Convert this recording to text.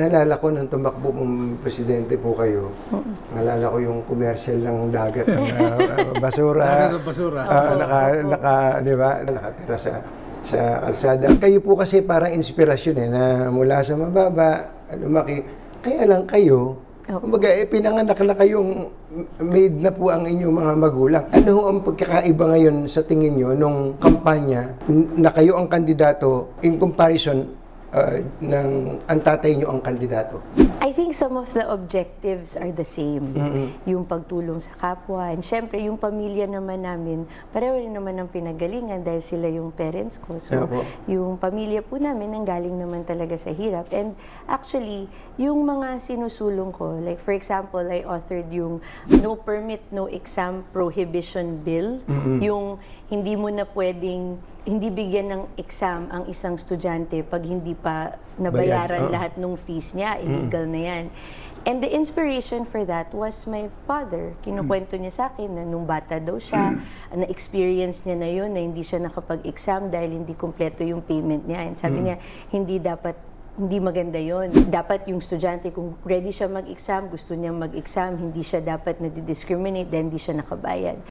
naalala ko nung tumakbo pong presidente po kayo, naalala ko yung commercial ng dagat ng ah, basura. Dagat ng basura. Ah, naka, naka, di ba? Nakatira sa sa kalsada. Kayo po kasi parang inspirasyon eh, na mula sa mababa, lumaki. Kaya lang kayo, kumbaga, eh, pinanganak na kayong made na po ang inyong mga magulang. Ano ho ang pagkakaiba ngayon sa tingin nyo nung kampanya na kayo ang kandidato in comparison uh, ng ang tatay nyo ang kandidato? I think some of the objectives are the same. Yung pagtulong sa kapwa. And syempre, yung pamilya naman namin, pareho rin naman ng pinagalingan dahil sila yung parents ko. So, Opo. yung pamilya po namin, ang galing naman talaga sa hirap. And actually, yung mga sinusulong ko, like for example, I authored yung No Permit, No Exam Prohibition Bill. Yung hindi mo na pwedeng, hindi bigyan ng exam ang isang estudyante pag hindi pa nabayaran Bayad, lahat ng fees niya, illegal na yan. And the inspiration for that was my father. Kinukwento niya sa akin na nung bata daw siya, na-experience niya na yun, na hindi siya nakapag-exam dahil hindi kumpleto yung payment niya. And sabi niya, hindi dapat hindi maganda yon. Dapat yung estudyante, kung ready siya mag-exam, gusto niya mag-exam, hindi siya dapat na discriminate dahil hindi siya nakabayad.